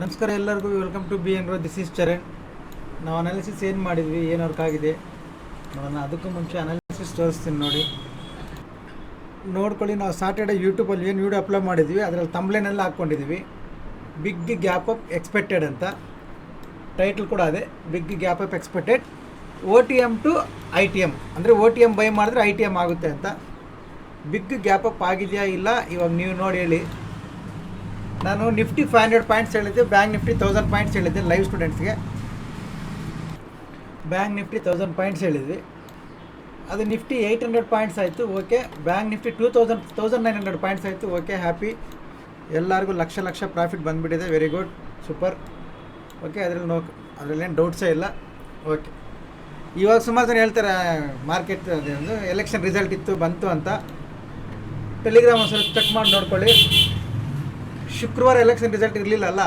ನಮಸ್ಕಾರ ಎಲ್ಲರಿಗೂ welcome to B N row this is Charan ನಾವು ಅನಾಲಿಸಿಸ್ ಏನು ಮಾಡಿದ್ವಿ, ಏನು ವರ್ಕ್ ಆಗಿದೆ ನೋಡೋಣ. ಅದಕ್ಕೂ ಮುಂಚೆ ಅನಾಲಿಸಿಸ್ ತೋರಿಸ್ತೀನಿ ನೋಡಿ. ನೋಡ್ಕೊಳ್ಳಿ, ನಾವು ಸಾಟರ್ಡೆ ಯೂಟ್ಯೂಬಲ್ಲಿ ಏನು ವೀಡಿಯೋ ಅಪ್ಲೋಡ್ ಮಾಡಿದ್ವಿ, ಅದರಲ್ಲಿ ತಂಬ್ಲೇನೆಲ್ಲ ಹಾಕ್ಕೊಂಡಿದ್ವಿ. ಬಿಗ್ ಗ್ಯಾಪ್ ಅಪ್ ಎಕ್ಸ್ಪೆಕ್ಟೆಡ್ ಅಂತ. ಟೈಟಲ್ ಕೂಡ ಅದೇ big gap up expected O T M to I T M ಅಂದರೆ ಓ ಟಿ ಎಂ ಬೈ ಮಾಡಿದ್ರೆ ಐ ಟಿ ಎಂ ಆಗುತ್ತೆ ಅಂತ. ಬಿಗ್ ಗ್ಯಾಪ್ ಅಪ್ ಆಗಿದೆಯಾ, ಇಲ್ಲ? ಇವಾಗ ನೀವು ನೋಡಿ ಹೇಳಿ. ನಾನು ನಿಫ್ಟಿ ಫೈವ್ ಹಂಡ್ರೆಡ್ ಪಾಯಿಂಟ್ಸ್ ಹೇಳಿದ್ದೆ ಬ್ಯಾಂಕ್ ನಿಫ್ಟಿ ತೌಸಂಡ್ ಪಾಯಿಂಟ್ಸ್ ಹೇಳಿದ್ದೆ ಲೈವ್ ಸ್ಟೂಡೆಂಟ್ಸ್ಗೆ ಬ್ಯಾಂಕ್ ನಿಫ್ಟಿ ತೌಸಂಡ್ ಪಾಯಿಂಟ್ಸ್ ಹೇಳಿದ್ವಿ. ಅದು ನಿಫ್ಟಿ ಏಯ್ಟ್ ಹಂಡ್ರೆಡ್ ಪಾಯಿಂಟ್ಸ್ ಆಯಿತು okay bank Nifty two thousand thousand nine hundred points ಆಯಿತು ಓಕೆ ಹ್ಯಾಪಿ ಎಲ್ಲರಿಗೂ ಲಕ್ಷ ಲಕ್ಷ ಪ್ರಾಫಿಟ್ ಬಂದುಬಿಟ್ಟಿದೆ ವೆರಿ ಗುಡ್ ಸೂಪರ್ ಓಕೆ ಅದರಲ್ಲಿ ನೋ ಅದರಲ್ಲೇನು ಡೌಟ್ಸೇ ಇಲ್ಲ ಓಕೆ ಇವಾಗ ಸುಮಾರು ಜನ ಹೇಳ್ತಾರೆ ಮಾರ್ಕೆಟ್ ಎಲೆಕ್ಷನ್ ರಿಸಲ್ಟ್ ಇತ್ತು, ಬಂತು ಅಂತ. ಟೆಲಿಗ್ರಾಮ್ ಒಂದು ಸ್ವಲ್ಪ ಚೆಕ್ ಮಾಡಿ ನೋಡ್ಕೊಳ್ಳಿ. ಶುಕ್ರವಾರ ಎಲೆಕ್ಷನ್ ರಿಸಲ್ಟ್ ಇರಲಿಲ್ಲ ಅಲ್ಲ?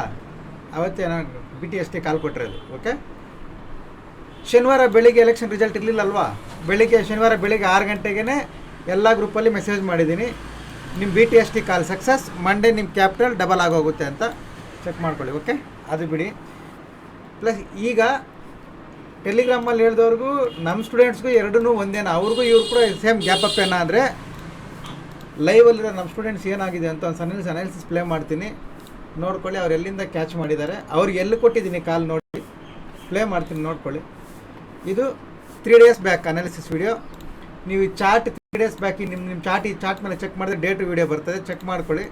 ಅವತ್ತೇ ನಾನು B T S T call ಕೊಟ್ಟಿರೋದು ಓಕೆ ಶನಿವಾರ ಬೆಳಿಗ್ಗೆ ಎಲೆಕ್ಷನ್ ರಿಸಲ್ಟ್ ಇರಲಿಲ್ಲ ಅಲ್ವಾ? ಬೆಳಿಗ್ಗೆ, ಶನಿವಾರ ಬೆಳಿಗ್ಗೆ ಆರು ಗಂಟೆಗೆ ಎಲ್ಲ ಗ್ರೂಪಲ್ಲಿ ಮೆಸೇಜ್ ಮಾಡಿದ್ದೀನಿ. ನಿಮ್ಮ B T S T call success Monday ನಿಮ್ಮ ಕ್ಯಾಪಿಟಲ್ ಡಬಲ್ ಆಗೋಗುತ್ತೆ ಅಂತ ಚೆಕ್ ಮಾಡ್ಕೊಳ್ಳಿ ಓಕೆ ಅದು ಬಿಡಿ. ಪ್ಲಸ್ ಈಗ ಟೆಲಿಗ್ರಾಮಲ್ಲಿ ಹೇಳಿದವ್ರಿಗೂ ನಮ್ಮ ಸ್ಟೂಡೆಂಟ್ಸ್ಗೂ ಎರಡೂ ಒಂದೇನ, ಅವ್ರಿಗೂ ಇವ್ರು ಕೂಡ ಸೇಮ್ ಗ್ಯಾಪ್ ಅಪ್ ಏನ ಅಂದರೆ ಲೈವಲ್ಲಿರೋ ನಮ್ಮ ಸ್ಟೂಡೆಂಟ್ಸ್ ಏನಾಗಿದೆ ಅಂತ ಒಂದು ಅನಾಲಿಸ್ ಅನಾಲಿಸಿಸ್ ಪ್ಲೇ ಮಾಡ್ತೀನಿ ನೋಡ್ಕೊಳ್ಳಿ ಅವ್ರು ಎಲ್ಲಿಂದ ಕ್ಯಾಚ್ ಮಾಡಿದ್ದಾರೆ ಅವ್ರಿಗೆ ಎಲ್ಲಿ ಕೊಟ್ಟಿದ್ದೀನಿ ಕಾಲ್ ನೋಡಿ ಪ್ಲೇ ಮಾಡ್ತೀನಿ ನೋಡ್ಕೊಳ್ಳಿ ಇದು three days back analysis video ನೀವು ಈ ಚಾರ್ಟ್ ತ್ರೀ ಡೇಸ್ ಬ್ಯಾಕ್ ನಿಮ್ಮ ನಿಮ್ಮ ಚಾರ್ಟ್ ಈ ಚಾರ್ಟ್ ಮೇಲೆ ಚೆಕ್ ಮಾಡಿದ್ರೆ ಡೇಟ್ ವಿಡಿಯೋ ಬರ್ತದೆ ಚೆಕ್ ಮಾಡ್ಕೊಳ್ಳಿ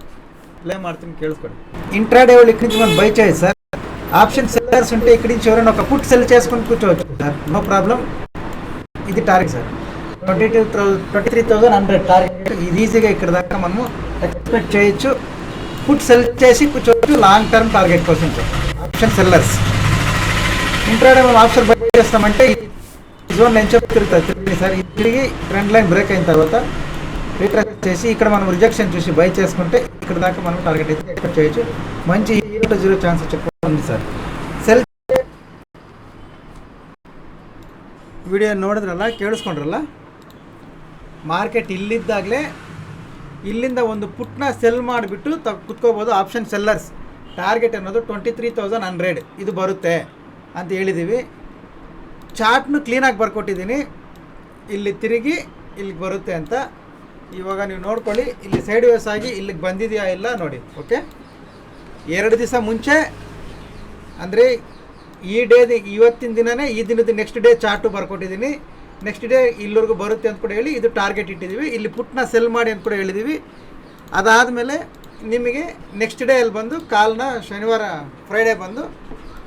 ಪ್ಲೇ ಮಾಡ್ತೀನಿ ಕೇಳಿಸ್ಕೊಳ್ಳಿ ఇంట్రాడే వాళ్ళు ఇక్కడి నుంచి మనం బై చేయొచ్చు సార్ ఆప్షన్ సెల్లర్స్ ఉంటే ఇక్కడి నుంచి ఎవరైనా ఒక పుట్ సెల్ చేసుకొని కూర్చోవచ్చు సార్ నో ప్రాబ్లం ఇది target sir twenty two twenty three thousand hundred target ఇది ఈజీగా ఇక్కడ దాకా మనము ఎక్స్పెక్ట్ చేయొచ్చు పుట్ సెల్ చేసి కూర్చోవచ్చు లాంగ్ టర్మ్ టార్గెట్ కోసం సార్ ఆప్షన్ సెల్లర్స్ ఇంట్రాడే మనం ఆప్షన్ బై చేస్తామంటే ఈ జోన్ నేను చెప్పి తిరుగుతుంది తిరిగి సార్ ఇది తిరిగి ట్రెండ్ లైన్ బ్రేక్ అయిన తర్వాత రీట్రేస్ చేసి ఇక్కడ మనం రిజెక్షన్ చూసి బై చేసుకుంటే ఇక్కడ దాకా మనం టార్గెట్ అయితే ఎక్స్పెక్ట్ చేయొచ్చు మంచి జీరో జీరో ఛాన్స్ వచ్చే ఉంది సార్ సెల్ ವಿಡಿಯೋ ನೋಡಿದ್ರಲ್ಲ ಕೇಳಿಸ್ಕೊಂಡ್ರಲ್ಲ ಮಾರ್ಕೆಟ್ ಇಲ್ಲಿದ್ದಾಗಲೇ ಇಲ್ಲಿಂದ ಒಂದು ಪುಟ್ನ ಸೆಲ್ ಮಾಡಿಬಿಟ್ಟು ತ ಕುತ್ಕೋಬೋದು ಆಪ್ಷನ್ ಸೆಲ್ಲರ್ಸ್ ಟಾರ್ಗೆಟ್ ಅನ್ನೋದು ಟ್ವೆಂಟಿ ತ್ರೀ ತೌಸಂಡ್ ಹಂಡ್ರೆಡ್ ಇದು ಬರುತ್ತೆ ಅಂತ ಹೇಳಿದ್ದೀವಿ ಚಾರ್ಟ್ನು ಕ್ಲೀನಾಗಿ ಬರ್ಕೊಟ್ಟಿದ್ದೀನಿ ಇಲ್ಲಿ ತಿರುಗಿ ಇಲ್ಲಿಗೆ ಬರುತ್ತೆ ಅಂತ. ಇವಾಗ ನೀವು ನೋಡ್ಕೊಳ್ಳಿ, ಇಲ್ಲಿ ಸೈಡ್ ವೇಸ್ ಆಗಿ ಇಲ್ಲಿಗೆ ಬಂದಿದೆಯಾ ಇಲ್ಲ ನೋಡಿ ಓಕೆ ಎರಡು ದಿವಸ ಮುಂಚೆ, ಅಂದರೆ ಈ ಡೇ ಇವತ್ತಿನ ದಿನವೇ ಈ ದಿನದ ನೆಕ್ಸ್ಟ್ ಡೇ ಚಾರ್ಟು ಬರ್ಕೊಟ್ಟಿದ್ದೀನಿ ನೆಕ್ಸ್ಟ್ ಡೇ ಇಲ್ಲಿವರೆಗೂ ಬರುತ್ತೆ ಅಂತ ಕೂಡ ಹೇಳಿ ಇದು ಟಾರ್ಗೆಟ್ ಇಟ್ಟಿದ್ದೀವಿ. ಇಲ್ಲಿ ಪುಟ್ನ ಸೆಲ್ ಮಾಡಿ ಅಂತ ಕೂಡ ಹೇಳಿದ್ದೀವಿ. ಅದಾದಮೇಲೆ ನಿಮಗೆ ನೆಕ್ಸ್ಟ್ ಡೇ ಅಲ್ಲಿ ಬಂದು ಕಾಲ್ನ ಶನಿವಾರ ಫ್ರೈಡೇ ಬಂದು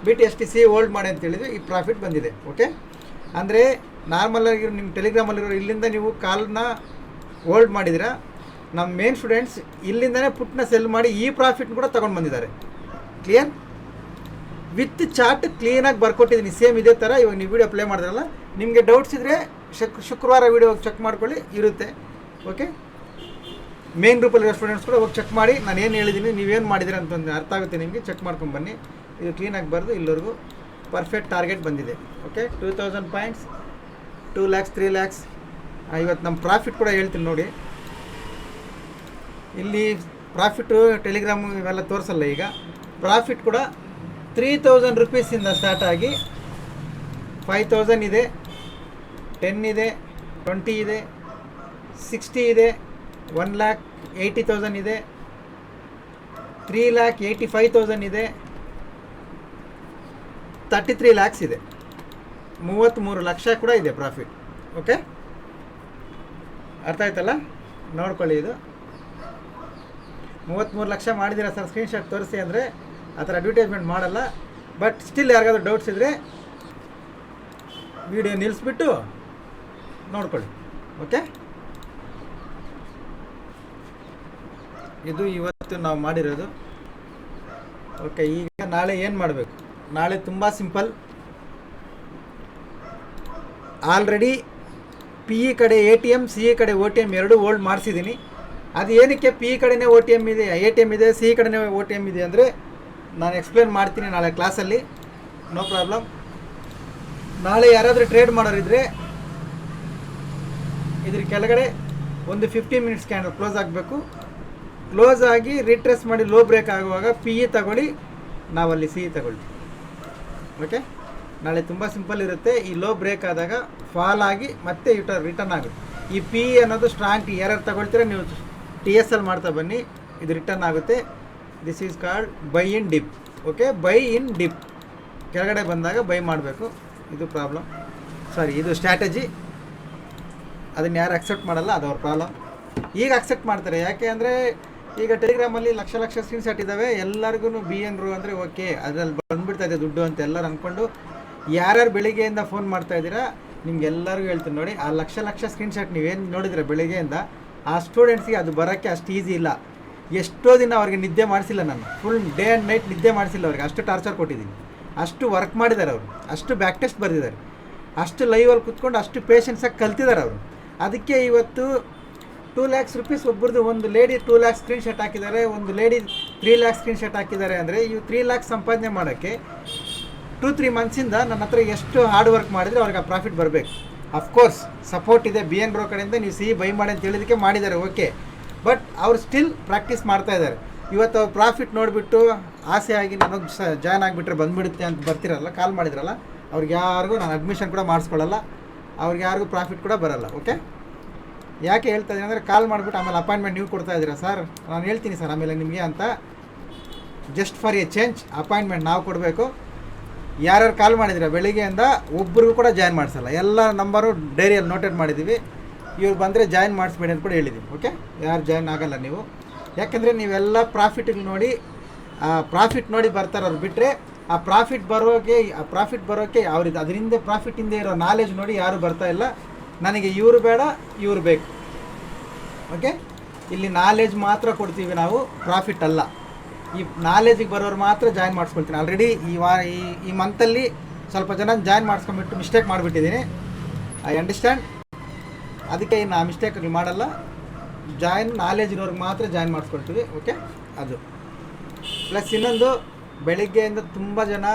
B T S T C hold ಮಾಡಿ ಅಂತ ಹೇಳಿದ್ವಿ ಈ ಪ್ರಾಫಿಟ್ ಬಂದಿದೆ. ಓಕೆ ಅಂದರೆ ನಾರ್ಮಲಾಗಿ ನಿಮ್ಮ ಟೆಲಿಗ್ರಾಮಲ್ಲಿರೋ ಇಲ್ಲಿಂದ ನೀವು ಕಾಲ್ನ ಹೋಲ್ಡ್ ಮಾಡಿದಿರಾ ನಮ್ಮ ಮೇನ್ ಸ್ಟೂಡೆಂಟ್ಸ್ ಇಲ್ಲಿಂದನೇ ಪುಟ್ನ ಸೆಲ್ ಮಾಡಿ ಈ ಪ್ರಾಫಿಟ್ ಕೂಡ ತೊಗೊಂಡು ಬಂದಿದ್ದಾರೆ. ಕ್ಲಿಯರ್ ವಿತ್ ಚಾರ್ಟ್ ಕ್ಲೀನಾಗಿ ಬರ್ಕೊಟ್ಟಿದ್ದೀನಿ. ಸೇಮ್ ಇದೇ ಥರ ಇವಾಗ ನೀವು ವೀಡಿಯೋ ಪ್ಲೇ ಮಾಡಿದ್ರಲ್ಲ ನಿಮಗೆ ಡೌಟ್ಸ್ ಇದ್ದರೆ ಶಕ್, ಶುಕ್ರವಾರ ವೀಡಿಯೋ ಚೆಕ್ ಮಾಡ್ಕೊಳ್ಳಿ, ಇರುತ್ತೆ. ಓಕೆ ಮೇನ್ ರೂಪಲ್ಲಿ ಸ್ಟೂಡೆಂಟ್ಸ್ ಕೂಡ ಹೋಗಿ ಚೆಕ್ ಮಾಡಿ, ನಾನು ಏನು ಹೇಳಿದ್ದೀನಿ ನೀವೇನು ಮಾಡಿದ್ದೀರಿ ಅಂತ ಒಂದು ಅರ್ಥ ಆಗುತ್ತೆ ನಿಮಗೆ ಚೆಕ್ ಮಾಡ್ಕೊಂಡು ಬನ್ನಿ. ಇದು ಕ್ಲೀನಾಗಿ ಬರೆದು ಇಲ್ಲಿವರೆಗೂ ಪರ್ಫೆಕ್ಟ್ ಟಾರ್ಗೆಟ್ ಬಂದಿದೆ. Okay two thousand points two lakhs three lakhs ಇವತ್ತು ನಮ್ಮ ಪ್ರಾಫಿಟ್ ಕೂಡ ಹೇಳ್ತೀನಿ ನೋಡಿ. ಇಲ್ಲಿ ಪ್ರಾಫಿಟ್ಟು ಟೆಲಿಗ್ರಾಮ್ ಇವೆಲ್ಲ ತೋರಿಸಲ್ಲ ಈಗ. ಪ್ರಾಫಿಟ್ ಕೂಡ ತ್ರೀ ತೌಸಂಡ್ ರುಪೀಸಿಂದ ಸ್ಟಾರ್ಟ್ ಆಗಿ ಫೈವ್ ತೌಸಂಡ್ ಇದೆ. ಟೆನ್ ಇದೆ ಟ್ವೆಂಟಿ ಇದೆ ಸಿಕ್ಸ್ಟಿ ಇದೆ ಒನ್ ಲ್ಯಾಕ್ ಏಯ್ಟಿ ತೌಸಂಡ್ ಇದೆ three lakh eighty five thousand ಇದೆ ತರ್ಟಿ ತ್ರೀ ಲ್ಯಾಕ್ಸ್ ಇದೆ. ಮೂವತ್ತ್ಮೂರು ಲಕ್ಷ ಕೂಡ ಇದೆ ಪ್ರಾಫಿಟ್ ಓಕೆ ಅರ್ಥ ಆಯ್ತಲ್ಲ? ನೋಡ್ಕೊಳ್ಳಿ ಇದು. ಮೂವತ್ತ್ಮೂರು ಲಕ್ಷ ಮಾಡಿದ್ದೀರಾ ಸರ್? ಸ್ಕ್ರೀನ್ಶಾಟ್ ತೋರಿಸಿ ಅಂದರೆ ಆ ಥರ ಅಡ್ವರ್ಟೈಸ್ಮೆಂಟ್ ಮಾಡಲ್ಲ. ಬಟ್ ಸ್ಟಿಲ್ ಯಾರಿಗಾದ್ರೂ ಡೌಟ್ಸ್ ಇದ್ದರೆ ವಿಡಿಯೋ ನಿಲ್ಲಿಸ್ಬಿಟ್ಟು ನೋಡ್ಕೊಳ್ಳಿ. ಓಕೆ ಇದು ಇವತ್ತು ನಾವು ಮಾಡಿರೋದು. ಓಕೆ ಈಗ ನಾಳೆ ಏನು ಮಾಡಬೇಕು? ನಾಳೆ ತುಂಬ ಸಿಂಪಲ್. ಆಲ್ರೆಡಿ ಪಿ ಇ ಕಡೆ A T M C E ಕಡೆ ಒ ಟಿ ಎಂ ಎರಡೂ ಓಲ್ಡ್ ಮಾಡಿಸಿದ್ದೀನಿ. ಅದು ಏನಕ್ಕೆ ಪಿ ಇ ಕಡೆನೇ ಒ ಟಿ ಎಂ ಇದೆ ಎ ಟಿ ಎಂ ಇದೆ ಸಿ ಇ ಕಡೆನೇ ಒ ಟಿ ಎಂ ಇದೆ ಅಂದರೆ ನಾನು ಎಕ್ಸ್ಪ್ಲೇನ್ ಮಾಡ್ತೀನಿ ನಾಳೆ ಕ್ಲಾಸಲ್ಲಿ ನೋ ಪ್ರಾಬ್ಲಮ್ ನಾಳೆ ಯಾರಾದರೂ ಟ್ರೇಡ್ ಮಾಡೋರಿದ್ರೆ ಇದ್ರ ಕೆಳಗಡೆ ಒಂದು ಫಿಫ್ಟಿ ಮಿನಿಟ್ಸ್ ಕ್ಯಾಂಡಲ್ ಕ್ಲೋಸ್ ಆಗಬೇಕು. ಕ್ಲೋಸ್ ಆಗಿ ರಿಟ್ರೆಸ್ ಮಾಡಿ ಲೋ ಬ್ರೇಕ್ ಆಗುವಾಗ ಪಿ ಇ ತಗೊಳ್ಳಿ ನಾವಲ್ಲಿ ಇ ತಗೊಳ್ತೀವಿ ಓಕೆ ನಾಳೆ ತುಂಬ ಸಿಂಪಲ್ ಇರುತ್ತೆ. ಈ ಲೋ ಬ್ರೇಕ್ ಆದಾಗ ಫಾಲ್ ಆಗಿ ಮತ್ತೆ ಯುಟರ್ ರಿಟರ್ನ್ ಆಗುತ್ತೆ. ಈ ಪಿ ಇ ಅನ್ನೋದು ಸ್ಟ್ರಾಂಗ್ ಯಾರ್ಯಾರು ತಗೊಳ್ತೀರ ನೀವು ಟಿ ಎಸ್ ಎಲ್ ಮಾಡ್ತಾ ಬನ್ನಿ, ಇದು ರಿಟರ್ನ್ ಆಗುತ್ತೆ. This is called buy in dip okay buy in dip ಕೆಳಗಡೆ ಬಂದಾಗ ಬೈ ಮಾಡಬೇಕು. ಇದು ಪ್ರಾಬ್ಲಮ್ ಸಾರಿ ಇದು ಸ್ಟ್ರಾಟಜಿ ಅದನ್ನು ಯಾರು ಅಕ್ಸೆಪ್ಟ್ ಮಾಡಲ್ಲ, ಅದು ಅವ್ರ ಪ್ರಾಬ್ಲಮ್ ಈಗ ಅಕ್ಸೆಪ್ಟ್ ಮಾಡ್ತಾರೆ. ಯಾಕೆ ಅಂದರೆ, ಈಗ ಟೆಲಿಗ್ರಾಮಲ್ಲಿ ಲಕ್ಷ ಲಕ್ಷ ಸ್ಕ್ರೀನ್ ಶಾಟ್ ಇದ್ದಾವೆ ಎಲ್ಲರಿಗೂ ಬಿ ಎನ್ ರು ಅಂದರೆ ಓಕೆ ಅದರಲ್ಲಿ ಬಂದುಬಿಡ್ತಾ ಇದೆ ದುಡ್ಡು ಅಂತ ಎಲ್ಲರೂ ಅಂದ್ಕೊಂಡು ಯಾರ್ಯಾರು ಬೆಳಿಗ್ಗೆಯಿಂದ ಫೋನ್ ಮಾಡ್ತಾ ಇದ್ದೀರಾ ನಿಮ್ಗೆಲ್ಲರಿಗೂ ಹೇಳ್ತೀನಿ ನೋಡಿ. ಆ ಲಕ್ಷ ಲಕ್ಷ ಸ್ಕ್ರೀನ್ ಶಾಟ್ ನೀವೇನು ನೋಡಿದ್ರೆ ಬೆಳಿಗ್ಗೆಯಿಂದ, ಆ ಸ್ಟೂಡೆಂಟ್ಸ್ಗೆ ಅದು ಬರೋಕ್ಕೆ ಅಷ್ಟು ಈಸಿ ಇಲ್ಲ. ಎಷ್ಟೋ ದಿನ ಅವ್ರಿಗೆ ನಿದ್ದೆ ಮಾಡಿಸಿಲ್ಲ ನಾನು. ಫುಲ್ ಡೇ ಆ್ಯಂಡ್ ನೈಟ್ ನಿದ್ದೆ ಮಾಡಿಸಿಲ್ಲ ಅವ್ರಿಗೆ. ಅಷ್ಟು ಟಾರ್ಚರ್ ಕೊಟ್ಟಿದ್ದೀನಿ. ಅಷ್ಟು ವರ್ಕ್ ಮಾಡಿದ್ದಾರೆ ಅವರು. ಅಷ್ಟು ಬ್ಯಾಕ್ ಟೆಸ್ಟ್ ಬರೆದಿದ್ದಾರೆ. ಅಷ್ಟು ಲೈವಲ್ಲಿ ಕುತ್ಕೊಂಡು ಅಷ್ಟು ಪೇಷನ್ಸಾಗಿ ಕಲ್ತಿದ್ದಾರೆ ಅವರು. ಅದಕ್ಕೆ ಇವತ್ತು ಟೂ ಲ್ಯಾಕ್ಸ್ ರುಪೀಸ್ ಒಬ್ಬರದು ಒಂದು lady two lakhs screenshot ಹಾಕಿದ್ದಾರೆ, ಒಂದು lady three lakhs screenshot ಹಾಕಿದ್ದಾರೆ ಅಂದರೆ ಇವು ತ್ರೀ ಲ್ಯಾಕ್ಸ್ ಸಂಪಾದನೆ ಮಾಡೋಕ್ಕೆ ಟೂ ತ್ರೀ ಮಂತ್ಸಿಂದ ನನ್ನ ಹತ್ರ ಎಷ್ಟು ಹಾರ್ಡ್ ವರ್ಕ್ ಮಾಡಿದರೆ ಅವ್ರಿಗೆ ಆ ಪ್ರಾಫಿಟ್ ಬರಬೇಕು. ಅಫ್ಕೋರ್ಸ್ ಸಪೋರ್ಟ್ ಇದೆ ಬಿ ಎನ್ ಬ್ರೋ ಕಡೆಯಿಂದ, ನೀವು ಸಿಹಿ ಬೈ ಮಾಡಿ ಅಂತ ಹೇಳಿದಕ್ಕೆ ಮಾಡಿದ್ದಾರೆ ಓಕೆ ಬಟ್ ಅವ್ರು ಸ್ಟಿಲ್ ಪ್ರಾಕ್ಟೀಸ್ ಮಾಡ್ತಾ ಇದ್ದಾರೆ. ಇವತ್ತು ಅವ್ರು ಪ್ರಾಫಿಟ್ ನೋಡಿಬಿಟ್ಟು ಆಸೆ ಆಗಿ ನನಗೆ ಸ ಜಾಯ್ನ್ ಆಗಿಬಿಟ್ರೆ ಬಂದುಬಿಡುತ್ತೆ ಅಂತ ಬರ್ತಿರಲ್ಲ ಕಾಲ್ ಮಾಡಿದ್ರಲ್ಲ, ಅವ್ರಿಗೆ ಯಾರಿಗೂ ನಾನು ಅಡ್ಮಿಷನ್ ಕೂಡ ಮಾಡಿಸ್ಕೊಳ್ಳಲ್ಲ. ಅವ್ರಿಗೆ ಯಾರಿಗೂ ಪ್ರಾಫಿಟ್ ಕೂಡ ಬರಲ್ಲ ಓಕೆ ಯಾಕೆ ಹೇಳ್ತಾ ಇದ್ದೀನಿ ಅಂದರೆ ಕಾಲ್ ಮಾಡಿಬಿಟ್ಟು ಆಮೇಲೆ ಅಪಾಯಿಂಟ್ಮೆಂಟ್ ನೀವು ಕೊಡ್ತಾ ಇದ್ದೀರಾ ಸರ್ ನಾನು ಹೇಳ್ತೀನಿ ಸರ್ ಆಮೇಲೆ ನಿಮಗೆ ಅಂತ. Just for a change appointment ನಾವು ಕೊಡಬೇಕು. ಯಾರ್ಯಾರು ಕಾಲ್ ಮಾಡಿದ್ದೀರಾ ಬೆಳಿಗ್ಗೆಯಿಂದ ಒಬ್ಬರಿಗೂ ಕೂಡ ಜಾಯ್ನ್ ಮಾಡಿಸಲ್ಲ. ಎಲ್ಲ ನಂಬರು ಡೈರಿಯಲ್ಲಿ ನೋಟೆಡ್ ಮಾಡಿದ್ದೀವಿ. ಇವ್ರು ಬಂದರೆ ಜಾಯ್ನ್ ಮಾಡಿಸ್ಬೇಡಿ ಅಂತ ಕೂಡ ಹೇಳಿದ್ದೀವಿ ಓಕೆ ಯಾರು ಜಾಯ್ನ್ ಆಗಲ್ಲ ನೀವು. ಯಾಕೆಂದರೆ ನೀವೆಲ್ಲ ಪ್ರಾಫಿಟಿಗೆ ನೋಡಿ ಪ್ರಾಫಿಟ್ ನೋಡಿ ಬರ್ತಾರೆ ಅವ್ರು ಬಿಟ್ಟರೆ ಆ ಪ್ರಾಫಿಟ್ ಬರೋಕ್ಕೆ ಆ ಪ್ರಾಫಿಟ್ ಬರೋಕ್ಕೆ ಅವ್ರಿಗೆ ಅದರಿಂದ ಪ್ರಾಫಿಟ್ಟಿಂದ ಇರೋ ನಾಲೆಜ್ ನೋಡಿ ಯಾರು ಬರ್ತಾ ಇಲ್ಲ. ನನಗೆ ಇವರು ಬೇಡ, ಇವರು ಬೇಕು. ಓಕೆ ಇಲ್ಲಿ ನಾಲೆಜ್ ಮಾತ್ರ ಕೊಡ್ತೀವಿ ನಾವು ಪ್ರಾಫಿಟ್ ಅಲ್ಲ. ಈ ನಾಲೆಜಿಗೆ ಬರೋರು ಮಾತ್ರ ಜಾಯ್ನ್ ಮಾಡಿಸ್ಕೊಳ್ತೀನಿ. ಆಲ್ರೆಡಿ ಈ ವಾರ ಈ ಈ ಮಂತಲ್ಲಿ ಸ್ವಲ್ಪ ಜನ ಜಾಯ್ನ್ ಮಾಡಿಸ್ಕೊಂಡ್ಬಿಟ್ಟು ಮಿಸ್ಟೇಕ್ ಮಾಡಿಬಿಟ್ಟಿದ್ದೀನಿ. ಐ ಅಂಡರ್ಸ್ಟ್ಯಾಂಡ್ ಅದಕ್ಕೆ ಇನ್ನು ಆ ಮಿಸ್ಟೇಕ್ ಮಾಡಲ್ಲ. ಜಾಯ್ನ್ ನಾಲೆಜ್ ಇರೋರ್ಗೆ ಮಾತ್ರ ಜಾಯ್ನ್ ಮಾಡಿಸ್ಕೊಳ್ತೀವಿ. ಓಕೆ ಅದು. ಪ್ಲಸ್ ಇನ್ನೊಂದು ಬೆಳಿಗ್ಗೆಯಿಂದ ತುಂಬ ಜನ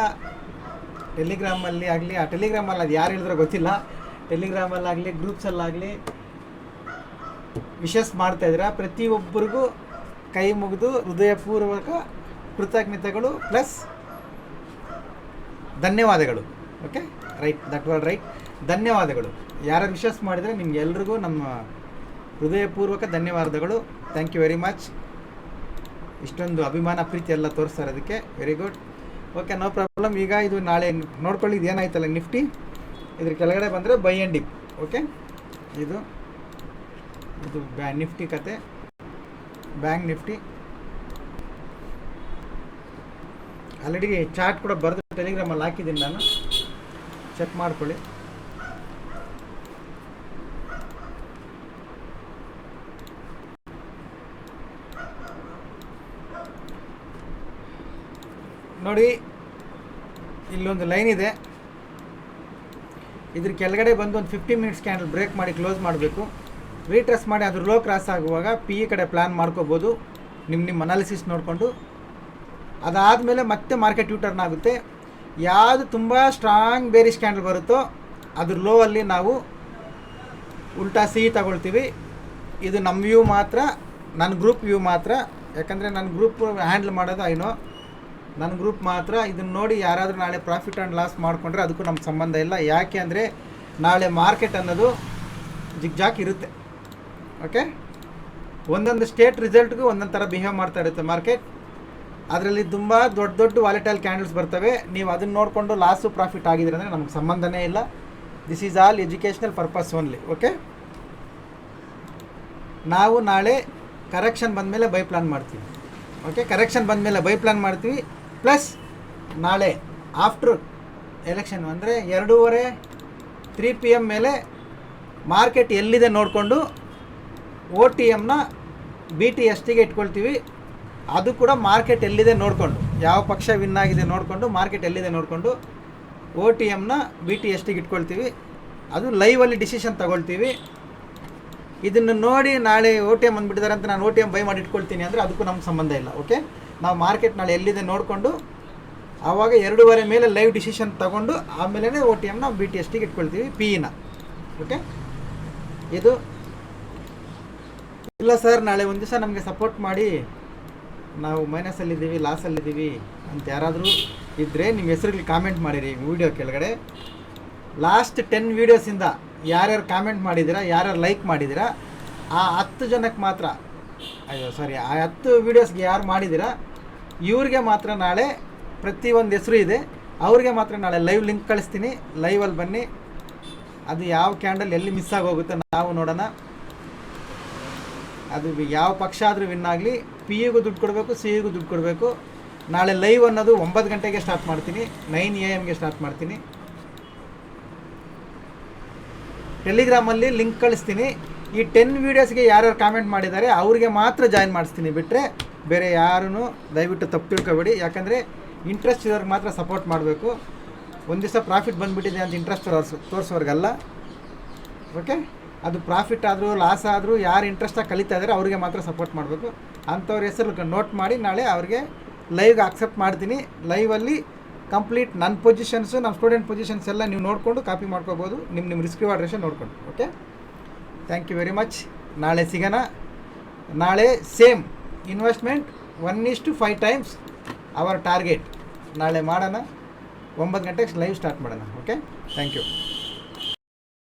ಟೆಲಿಗ್ರಾಮಲ್ಲಿ ಆಗಲಿ, ಆ ಟೆಲಿಗ್ರಾಮಲ್ಲಿ ಅದು ಯಾರು ಹೇಳಿದ್ರೋ ಗೊತ್ತಿಲ್ಲ. ಟೆಲಿಗ್ರಾಮಲ್ಲಾಗಲಿ ಗ್ರೂಪ್ಸಲ್ಲಾಗಲಿ ವಿಶಸ್ ಮಾಡ್ತಾ ಇದ್ದೀರಾ. ಪ್ರತಿಯೊಬ್ಬರಿಗೂ ಕೈ ಮುಗಿದು ಹೃದಯಪೂರ್ವಕ ಕೃತಜ್ಞತೆಗಳು ಪ್ಲಸ್ ಧನ್ಯವಾದಗಳು. Okay? Right, that all right. ಧನ್ಯವಾದಗಳು. ಯಾರು ವಿಶಸ್ ಮಾಡಿದರೆ ನಿಮ್ಗೆ ಎಲ್ರಿಗೂ ನಮ್ಮ ಹೃದಯಪೂರ್ವಕ ಧನ್ಯವಾದಗಳು. Thank you very much. ಇಷ್ಟೊಂದು ಅಭಿಮಾನ, ಪ್ರೀತಿ ಎಲ್ಲ ತೋರಿಸ್ತಾರೆ ಅದಕ್ಕೆ. Very good okay no problem ಈಗ ಇದು ನಾಳೆ ನೋಡ್ಕೊಳ್ಳಿ, ಇದು ಏನಾಯ್ತಲ್ಲ ನಿಫ್ಟಿ? ಇದ್ರ ಕೆಳಗಡೆ ಬಂದರೆ ಬೈ ಆ್ಯಂಡ್ ಡಿಪ್ ಓಕೆ ಇದು ಇದು ಬ್ಯಾ, ನಿಫ್ಟಿ ಕತೆ. Bank Nifty. ಆಲ್ರೆಡಿ ಚಾರ್ಟ್ ಕೂಡ ಬರೆದು ಟೆಲಿಗ್ರಾಮಲ್ಲಿ ಹಾಕಿದ್ದೀನಿ ನಾನು. ಚೆಕ್ ಮಾಡ್ಕೊಳ್ಳಿ. ನೋಡಿ, ಇಲ್ಲೊಂದು ಲೈನ್ ಇದೆ. ಇದ್ರ ಕೆಳಗಡೆ ಬಂದು ಒಂದು ಫಿಫ್ಟಿ ಮಿನಿಟ್ಸ್ ಕ್ಯಾಂಡಲ್ ಬ್ರೇಕ್ ಮಾಡಿ ಕ್ಲೋಸ್ ಮಾಡಬೇಕು. ರೀಟ್ರೆಸ್ ಮಾಡಿ ಅದ್ರ ಲೋ ಕ್ರಾಸ್ ಆಗುವಾಗ ಪಿ ಇ ಕಡೆ ಪ್ಲ್ಯಾನ್ ಮಾಡ್ಕೋಬೋದು. ನಿಮ್ಮ ನಿಮ್ಮ ಅನಾಲಿಸಿಸ್ ನೋಡಿಕೊಂಡು. ಅದಾದಮೇಲೆ ಮತ್ತೆ ಮಾರ್ಕೆಟ್ ಯೂಟರ್ನ್ ಆಗುತ್ತೆ. ಯಾವುದು ತುಂಬ ಸ್ಟ್ರಾಂಗ್ ಬೇರಿಶ್ ಕ್ಯಾಂಡಲ್ ಬರುತ್ತೋ ಅದ್ರ ಲೋ ಅಲ್ಲಿ ನಾವು ಉಲ್ಟಾ ಸಿ ತಗೊಳ್ತೀವಿ. ಇದು ನಮ್ಮ ವ್ಯೂ ಮಾತ್ರ ನನ್ನ ಗ್ರೂಪ್ ವ್ಯೂ ಮಾತ್ರ. ಯಾಕಂದರೆ ನನ್ನ ಗ್ರೂಪ್ ಹ್ಯಾಂಡಲ್ ಮಾಡೋದು ಐನೋ ನನ್ನ ಗ್ರೂಪ್ ಮಾತ್ರ ಇದನ್ನು ನೋಡಿ ಯಾರಾದರೂ ನಾಳೆ ಪ್ರಾಫಿಟ್ ಆ್ಯಂಡ್ ಲಾಸ್ ಮಾಡಿಕೊಂಡ್ರೆ ಅದಕ್ಕೂ ನಮ್ಮ ಸಂಬಂಧ ಇಲ್ಲ. ಯಾಕೆ ಅಂದರೆ ನಾಳೆ ಮಾರ್ಕೆಟ್ ಅನ್ನೋದು ಜಿಗ್ಜಾಕ್ ಇರುತ್ತೆ. ಓಕೆ ಒಂದೊಂದು ಸ್ಟೇಟ್ ರಿಸಲ್ಟ್ಗೂ ಒಂದೊಂದು ಥರ ಬಿಹೇವ್ ಮಾಡ್ತಾ ಇರುತ್ತೆ ಮಾರ್ಕೆಟ್ ಅದರಲ್ಲಿ ತುಂಬ ದೊಡ್ಡ ದೊಡ್ಡ ವಾಲೆಟೈಲ್ ಕ್ಯಾಂಡಲ್ಸ್ ಬರ್ತವೆ. ನೀವು ಅದನ್ನು ನೋಡಿಕೊಂಡು ಲಾಸು ಪ್ರಾಫಿಟ್ ಆಗಿದ್ರೆ ಅಂದರೆ ನಮಗೆ ಸಂಬಂಧನೇ ಇಲ್ಲ. This is all educational purpose only okay ನಾವು ನಾಳೆ ಕರೆಕ್ಷನ್ ಬಂದಮೇಲೆ ಬೈ ಪ್ಲಾನ್ ಮಾಡ್ತೀವಿ. ಓಕೆ ಕರೆಕ್ಷನ್ ಬಂದಮೇಲೆ ಬೈ ಪ್ಲಾನ್ ಮಾಡ್ತೀವಿ. ಪ್ಲಸ್ ನಾಳೆ ಆಫ್ಟರ್ ಎಲೆಕ್ಷನ್ ಅಂದರೆ ಎರಡೂವರೆ ತ್ರೀ ಪಿ ಎಂ ಮೇಲೆ ಮಾರ್ಕೆಟ್ ಎಲ್ಲಿದೆ ನೋಡಿಕೊಂಡು ಓ ಟಿ ಎಮ್ನ ಬಿ ಟಿ ಎಸ್ಟಿಗೆ ಇಟ್ಕೊಳ್ತೀವಿ. ಅದು ಕೂಡ ಮಾರ್ಕೆಟ್ ಎಲ್ಲಿದೆ ನೋಡಿಕೊಂಡು, ಯಾವ ಪಕ್ಷ ವಿನ್ ಆಗಿದೆ ನೋಡಿಕೊಂಡು, ಮಾರ್ಕೆಟ್ ಎಲ್ಲಿದೆ ನೋಡಿಕೊಂಡು ಒ ಟಿ ಎಮ್ನ ಬಿ ಟಿ ಎಸ್ಟಿಗೆ ಇಟ್ಕೊಳ್ತೀವಿ. ಅದು ಲೈವಲ್ಲಿ ಡಿಸಿಷನ್ ತಗೊಳ್ತೀವಿ. ಇದನ್ನು ನೋಡಿ ನಾಳೆ ಒ ಟಿ ಎಂ ಅಂದ್ಬಿಟ್ಟಿದ್ದಾರೆ ಅಂತ ನಾನು ಒ ಟಿ ಎಂ ಬೈ ಮಾಡಿ ಇಟ್ಕೊಳ್ತೀನಿ ಅಂದರೆ ಅದಕ್ಕೂ ನಮ್ಗೆ ಸಂಬಂಧ ಇಲ್ಲ ಓಕೆ ನಾವು ಮಾರ್ಕೆಟ್ ನಾಳೆ ಎಲ್ಲಿದೆ ನೋಡಿಕೊಂಡು, ಆವಾಗ ಎರಡೂವರೆ ಮೇಲೆ ಲೈವ್ ಡಿಸಿಷನ್ ತಗೊಂಡು ಆಮೇಲೆ ಓ ಟಿ ಎಮ್ನ ಬಿ ಟಿ ಎಸ್ ಟಿಗೆ ಇಟ್ಕೊಳ್ತೀವಿ ಪಿ ಇನ ಓಕೆ ಇದು ಇಲ್ಲ ಸರ್ ನಾಳೆ ಒಂದು ದಿವಸ ನಮಗೆ ಸಪೋರ್ಟ್ ಮಾಡಿ. ನಾವು ಮೈನಸಲ್ಲಿದ್ದೀವಿ ಲಾಸಲ್ಲಿದ್ದೀವಿ ಅಂತ ಯಾರಾದರೂ ಇದ್ದರೆ ನಿಮ್ಮ ಹೆಸರುಗಳಿಗೆ ಕಾಮೆಂಟ್ ಮಾಡಿರಿ ವಿಡಿಯೋ ಕೆಳಗಡೆ. ಲಾಸ್ಟ್ ಟೆನ್ ವೀಡಿಯೋಸಿಂದ ಯಾರ್ಯಾರು ಕಾಮೆಂಟ್ ಮಾಡಿದ್ದೀರಾ, ಯಾರ್ಯಾರು ಲೈಕ್ ಮಾಡಿದ್ದೀರಾ, ಆ ಹತ್ತು ಜನಕ್ಕೆ ಮಾತ್ರ, ಅಯ್ಯೋ ಸಾರಿ ಆ ಹತ್ತು ವೀಡಿಯೋಸ್ಗೆ ಯಾರು ಮಾಡಿದ್ದೀರಾ ಇವ್ರಿಗೆ ಮಾತ್ರ ನಾಳೆ ಪ್ರತಿಯೊಂದು ಹೆಸರು ಇದೆ. ಅವ್ರಿಗೆ ಮಾತ್ರ ನಾಳೆ ಲೈವ್ ಲಿಂಕ್ ಕಳಿಸ್ತೀನಿ. ಲೈವಲ್ಲಿ ಬನ್ನಿ. ಅದು ಯಾವ ಕ್ಯಾಂಡಲ್ ಎಲ್ಲಿ ಮಿಸ್ ಆಗೋಗುತ್ತೆ ನಾವು ನೋಡೋಣ. ಅದು ಯಾವ ಪಕ್ಷ ಆದರೂ ವಿನ್ ಆಗಲಿ ಪಿ ಯುಗೂ ದುಡ್ಡು ಕೊಡಬೇಕು ಸಿ ಯುಗೂ ದುಡ್ಡು ಕೊಡಬೇಕು. ನಾಳೆ ಲೈವ್ ಅನ್ನೋದು ಒಂಬತ್ತು ಗಂಟೆಗೆ ಸ್ಟಾರ್ಟ್ ಮಾಡ್ತೀನಿ. ನೈನ್ ಎ ಎಮ್ಗೆ ಸ್ಟಾರ್ಟ್ ಮಾಡ್ತೀನಿ. ಟೆಲಿಗ್ರಾಮಲ್ಲಿ ಲಿಂಕ್ ಕಳಿಸ್ತೀನಿ. ಈ ಟೆನ್ ವೀಡಿಯೋಸ್ಗೆ ಯಾರ್ಯಾರು ಕಾಮೆಂಟ್ ಮಾಡಿದ್ದಾರೆ, ಅವ್ರಿಗೆ ಮಾತ್ರ ಜಾಯಿನ್ ಮಾಡಿಸ್ತೀನಿ ಬಿಟ್ಟರೆ ಬೇರೆ ಯಾರೂ ದಯವಿಟ್ಟು ತಪ್ಪು ತಿಳ್ಕೊಬೇಡಿ. ಯಾಕಂದರೆ ಇಂಟ್ರೆಸ್ಟ್ ಇರೋರಿಗೆ ಮಾತ್ರ ಸಪೋರ್ಟ್ ಮಾಡಬೇಕು. ಒಂದು ದಿವಸ ಪ್ರಾಫಿಟ್ ಬಂದುಬಿಟ್ಟಿದೆ ಅಂತ ಇಂಟ್ರೆಸ್ಟ್ ತೋರಿಸ್ ತೋರಿಸೋರ್ಗಲ್ಲ. ಓಕೆ ಅದು ಪ್ರಾಫಿಟ್ ಆದರೂ ಲಾಸ್ ಆದರೂ, ಯಾರು ಇಂಟ್ರೆಸ್ಟಾಗಿ ಕಲಿತಾ ಇದ್ದಾರೆ ಅವರಿಗೆ ಮಾತ್ರ ಸಪೋರ್ಟ್ ಮಾಡಬೇಕು. ಅಂಥವ್ರ ಹೆಸರು ನೋಟ್ ಮಾಡಿ ನಾಳೆ ಅವ್ರಿಗೆ ಲೈವ್ಗೆ ಅಕ್ಸೆಪ್ಟ್ ಮಾಡ್ತೀನಿ. ಲೈವಲ್ಲಿ ಕಂಪ್ಲೀಟ್ ನನ್ನ ಪೊಸಿಷನ್ಸು ನಮ್ಮ ಸ್ಟೂಡೆಂಟ್ ಪೊಸಿಷನ್ಸ್ ಎಲ್ಲ ನೀವು ನೋಡಿಕೊಂಡು ಕಾಪಿ ಮಾಡ್ಕೋಬೋದು. ನಿಮ್ಮ ನಿಮ್ಮ ರಿಸ್ಕ್ ರಿವಾರ್ಡ್ ರೇಷನ್ ನೋಡ್ಕೊಂಡು. Okay thank you very much ನಾಳೆ ಸಿಗೋಣ. ನಾಳೆ same investment one is to five times our target ನಾಳೆ ಮಾಡೋಣ. ಒಂಬತ್ತು ಗಂಟೆಗೆ ಲೈವ್ ಸ್ಟಾರ್ಟ್ ಮಾಡೋಣ. Okay thank you